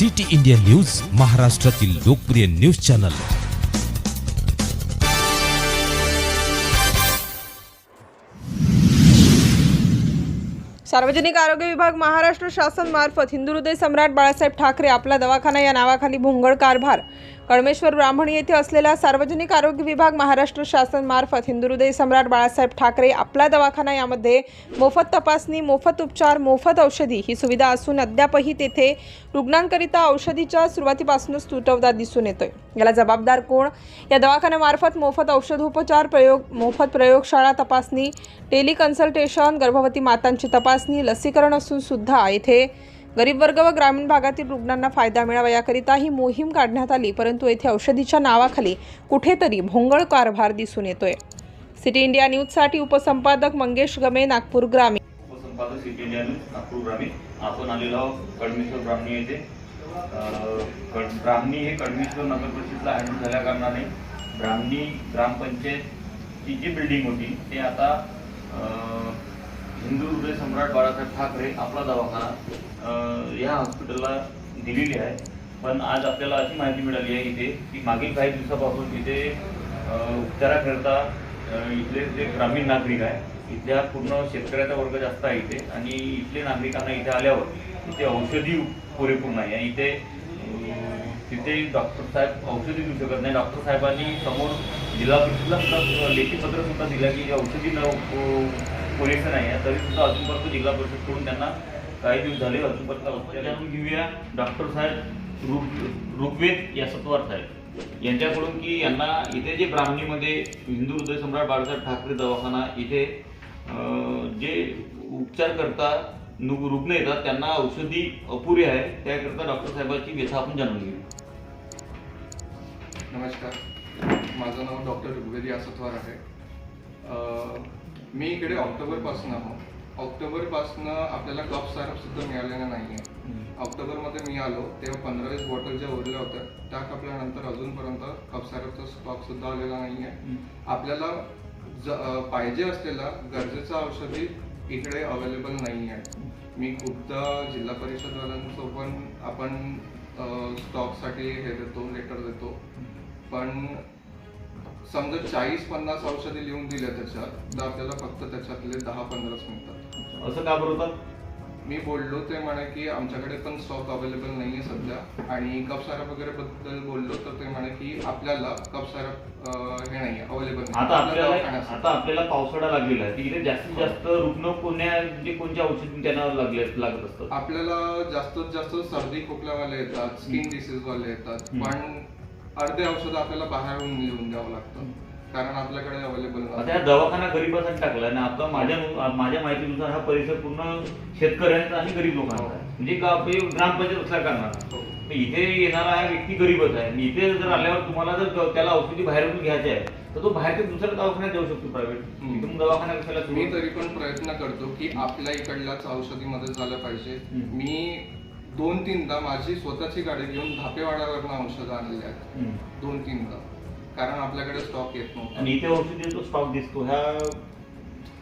City India news महाराष्ट्रातील लोकप्रिय news channel. सार्वजनिक आरोग्य विभाग महाराष्ट्र शासन मार्फत हिंदू हृदय सम्राट बाळासाहेब ठाकरे आपला दवाखाना या नावाखाली भोंगळ कारभार. कळमेश्वर ब्राह्मणी येथे असलेला सार्वजनिक आरोग्य विभाग महाराष्ट्र शासन मार्फत सम्राट बाळासाहेब ठाकरे आपला दवाखाना यामध्ये मोफत तपासणी मोफत उपचार मोफत औषधी ही सुविधा असून अद्यापही तेथे रुग्णांकरिता औषधीच्या सुरुवातीपासूनच तुटवडा दिसून येतोय. याला जबाबदार कोण? या दवाखान्यामार्फत मोफत औषधोपचार प्रयोग मोफत प्रयोगशाळा तपासणी टेलिकन्सल्टेशन गर्भवती मातांची तपासणी लसीकरण असून सुद्धा येथे गरीब वर्ग व ग्रामीण भागातील रुग्णांना फायदा मिळावा याकरिता ही मोहीम काढण्यात आली परंतु येथे औषधीच्या नावाखाली कुठेतरी भोंगळ कारभार दिसून येतोय. सिटी इंडिया न्यूजसाठी उपसंपादक मंगेश गमे नागपूर ग्रामीण. उपसंपादक सिटी इंडिया न्यूज नागपूर ग्रामीण. आपण आलेलो आहोत कडमेश्वर ब्राह्मणी येथे. ब्राह्मणी हे कडमेश्वर नगर परिषदला हँडल झाल्या कारणाने ब्राह्मणी ग्रामपंचायतची जी बिल्डिंग होती ते आता हिंदू हृदय सम्राट बाळासाहेब ठाकरे आपला दवाखाना या हॉस्पिटलला दिलेली आहे. पण आज आपल्याला अशी माहिती मिळाली आहे इथे की मागील काही दिवसापासून इथे उपचाराकरता इथले जे ग्रामीण नागरिक आहे इथल्या पूर्ण शेतकऱ्याचा वर्ग जास्त आहे इथे आणि इथले नागरिकांना इथे आल्यावर इथे औषधी पुरेपूर नाही आहे. इथे तिथे डॉक्टर साहेब औषधी देऊ शकत नाही. डॉक्टर साहेबांनी समोर जिल्हा परिषदला सुद्धा लेखी पत्र सुद्धा दिलं की औषधी न पुरेसं नाही आहे. तरी सुद्धा अजूनपर्यंत जिल्हा परिषदकडून त्यांना काही दिवस झाले अजूनपर्यंत जाणून घेऊया. डॉक्टर साहेब ऋग ऋग्वेद या सत्वार साहेब. यांच्याकडून की यांना इथे जे ब्राह्मणीमध्ये हिंदू हृदय सम्राट बाळासाहेब ठाकरे दवाखाना इथे जे उपचार करता नु- रुग्ण येतात त्यांना औषधी अपुरी आहे. त्याकरता डॉक्टर साहेबांची व्यथा आपण जाणून घेऊ. नमस्कार. माझं नाव डॉक्टर ऋग्वेदी आसतवार आहे. मी इकडे ऑक्टोबरपासून आहो. ऑक्टोबरपासून आपल्याला कप सारप सुद्धा मिळालेला नाही आहे ऑक्टोबरमध्ये मी आलो तेव्हा पंधरा वीस बॉटल ज्या उरल्या होत्या त्या कापल्यानंतर अजूनपर्यंत कप सारपचा स्टॉक सुद्धा आलेला नाही आहे आपल्याला ज पाहिजे असलेला गरजेचं औषधी इकडे अवेलेबल नाही आहे मी खूपदा जिल्हा परिषदवाल्यांसोबत आपण स्टॉकसाठी हे देतो लेटर देतो. पण समजा चाळीस पन्नास औषधे लिहून दिल्या त्याच्यात तर आपल्याला फक्त त्याच्यातले दहा पंधराच मिळतात. असं का बरं होतं? मी बोललो ते म्हणे की आमच्याकडे पण स्टॉक अवेलेबल नाही आहे सध्या. आणि कप सारप वगैरे बद्दल बोललो तर ते म्हणे की आपल्याला कप सारप हे नाही अवेलेबल आता आपल्याला आता आपल्याला पावसाळा लागलेला आहे. तिकडे जास्तीत जास्त रुग्ण कोण्या म्हणजे कोणत्या औषधी त्यांना लागले लागत असतात? आपल्याला जास्तीत जास्त सर्दी खोकल्यावाले येतात स्किन डिसीज वाले येतात. हम्म. पण अर्धे औषध आपल्याला बाहेरून लिहून द्यावं लागतं. कारण आपल्याकडे अवेलेबल आता हा दवाखाना गरिबासाठी टाकला आणि आता माझ्या माझ्या माहितीनुसार हा परिसर पूर्ण शेतकऱ्यांचा आणि गरीब लोकांचा आहे. म्हणजे हे ग्रामपंचायत असल्या कारणानं तर इथे येणारा हा व्यक्ती गरीबच आहे. आणि इथे जर आल्यावर तुम्हाला जर ग- त्याला औषधी बाहेरून घ्यायचे आहे तर तो बाहेर दुसऱ्या दवाखान्यात जाऊ शकतो प्रायव्हेट हम्म. इथून दवाखाना कशाला मी सुरू? तरी पण प्रयत्न करतो की आपल्या इकडल्याच औषधीमध्ये झालं पाहिजे. हम्म. मी दोन तीनदा माझी स्वतःची गाडी घेऊन धापेवाड्यावरनं औषधं आणलेली आहेत. दोन तीनदा कारण आपल्याकडे स्टॉक येत नव्हता. आणि इथे औषधी स्टॉक दिसतो. ह्या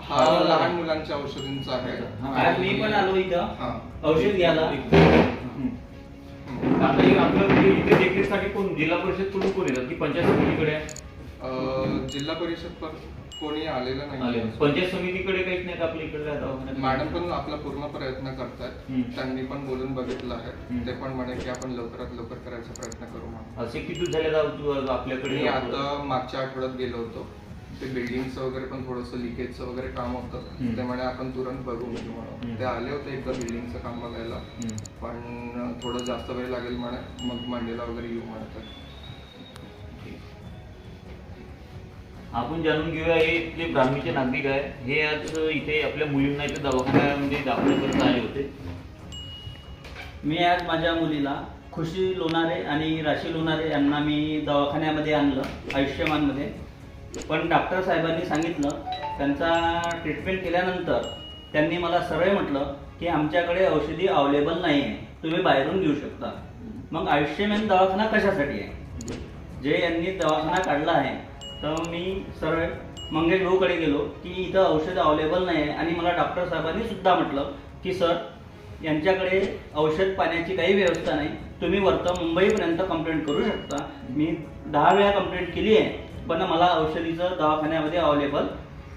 हा लहान मुलांच्या औषधींचा आहे. हा. मी पण आलो इथं. हा. औषध घ्यायला. आता आपलं इथे देखरेखसाठी कोण जिल्हा परिषदकडून कोण येतात? की पंचायत समितीकडे आहे? अं, जिल्हा परिषद पण कोणी आलेलं आले नाही. पंचायत समितीकडे काहीच नाही का आपल्या इकडे मॅडम पण आपला पूर्ण प्रयत्न करतात हम्म. त्यांनी पण बोलून बघितलं आहे. हम्म. ते पण म्हणे की आपण लवकरात लवकर करायचा प्रयत्न करू म्हणून. असे किती झाले तू आपल्याकडे? मी आता मागच्या आठवड्यात गेलो होतो. ते बिल्डिंगचं वगैरे पण थोडंसं लिकेजचं वगैरे काम होतं. हम्म. ते म्हणे आपण तुरंत बघू घेऊ म्हणून. ते आले होते एकदा बिल्डिंगचं काम बघायला. हम्म. पण थोडं जास्त वेळ लागेल म्हणे. मग मंडेला वगैरे येऊ म्हणतात. आपण जाणून घेऊया हे इथले ब्राह्मीचे नागरिक आहे. हे आज इथे आपल्या मुलींना इथे दवाखान्यामध्ये दाखल करत आले होते. मी आज माझ्या मुलीला खुशी लोणारे आणि राशी लोणारे यांना मी दवाखान्यामध्ये आणलं आयुष्यमानमध्ये. पण डॉक्टर साहेबांनी सांगितलं त्यांचा ट्रीटमेंट केल्यानंतर त्यांनी मला सरळ म्हटलं की आमच्याकडे औषधी अवेलेबल नाही आहे तुम्ही बाहेरून घेऊ शकता. मग आयुष्यमान दवाखाना कशासाठी आहे? जे यांनी दवाखाना काढला आहे तर मी सरळ मंगेश भाऊकडे गेलो की इथं औषध अवेलेबल नाही आहे आणि मला डॉक्टर साहेबांनी सुद्धा म्हटलं की सर यांच्याकडे औषध पाण्याची काही व्यवस्था नाही. तुम्ही वरतं मुंबईपर्यंत कंप्लेंट करू शकता. मी दहा वेळा कंप्लेंट केली आहे पण मला औषधीचं दवाखान्यामध्ये अवेलेबल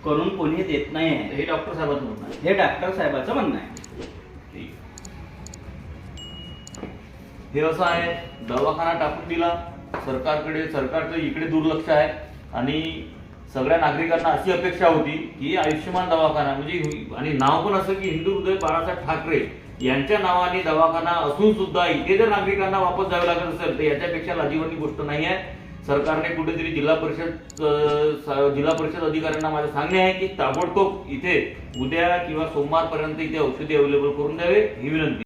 करून कोणी देत नाही आहे हे डॉक्टर साहेबांचं म्हणणं आहे. हे डॉक्टर साहेबाचं म्हणणं आहे. हे असं आहे दवाखाना टाकून दिला. सरकारकडे सरकारचं इकडे दुर्लक्ष आहे. आणि सगळ्या नागरिकांना अशी अपेक्षा होती की आयुष्यमान दवाखाना म्हणजे आणि नाव पण असं की हिंदू हृदय बाळासाहेब ठाकरे यांच्या नावाने दवाखाना असून सुद्धा इथे जर नागरिकांना वापस जावे लागत असेल तर याच्यापेक्षा लाजीवानी गोष्ट नाही आहे. सरकारने कुठेतरी जिल्हा परिषद जिल्हा परिषद अधिकाऱ्यांना माझं सांगणे आहे की ताबडतोब इथे उद्या किंवा सोमवारपर्यंत इथे औषधी अवेलेबल करून द्यावे ही विनंती.